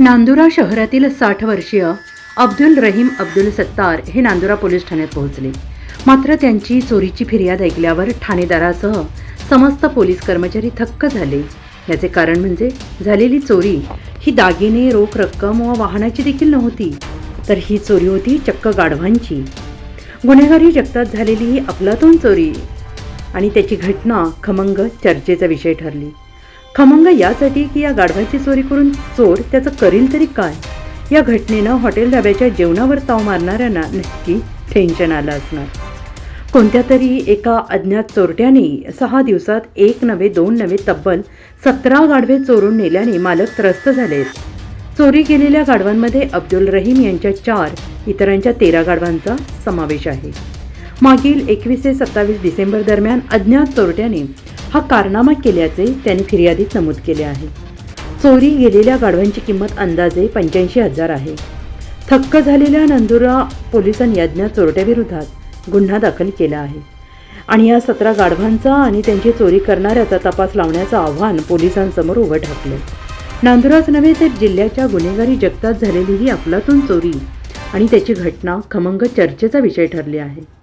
नांदुरा शहरातील साठ वर्षीय अब्दुल रहीम अब्दुल सत्तार हे नांदुरा पोलीस ठाण्यात पोहोचले. मात्र त्यांची चोरीची फिर्याद ऐकल्यावर ठाणेदारासह समस्त पोलीस कर्मचारी थक्क झाले. याचे कारण म्हणजे झालेली चोरी ही दागिने रोख रक्कम व वाहनाची देखील नव्हती तर ही चोरी होती चक्क गाढवांची. गुन्हेगारी जगतात झालेली ही अफलातून चोरी आणि त्याची घटना खमंग चर्चेचा विषय ठरली. खमंग यासाठी की या गाढवाची चोरी करून चोर त्याचं करील तरी काय? या घटनेनं हॉटेल धाब्याच्या जेवणावर ताव मारणाऱ्यांना नक्की टेन्शन आलं असणार. कोणत्या तरी एका अज्ञात चोरट्याने सहा दिवसात एक नवे दोन नवे तब्बल सतरा गाढवे चोरून नेल्याने मालक त्रस्त झाले चोरी केलेल्या गाढवांमध्ये अब्दुल रहीम यांच्या चार इतरांच्या तेरा गाढवांचा समावेश आहे. मागील एकवीस ते सत्तावीस डिसेंबर दरम्यान अज्ञात चोरट्याने हा कारनामा केल्याचे त्यांनी फिर्यादीत नमूद केले आहे. चोरी गेलेल्या गाढवांची किंमत अंदाजे पंच्याऐंशी हजार आहे. थक्क झालेल्या नंदुरा पोलिसांनी अज्ञात चोरट्याविरोधात गुन्हा दाखल केला आहे. आणि या सतरा गाढवांचा आणि त्यांची चोरी करणाऱ्याचा तपास लावण्याचं आव्हान पोलिसांसमोर उभं ठाकलं. नांदुराच नव्हे तर जिल्ह्याच्या गुन्हेगारी जगतात झालेली ही अफलातून चोरी आणि त्याची घटना खमंग चर्चेचा विषय ठरली आहे.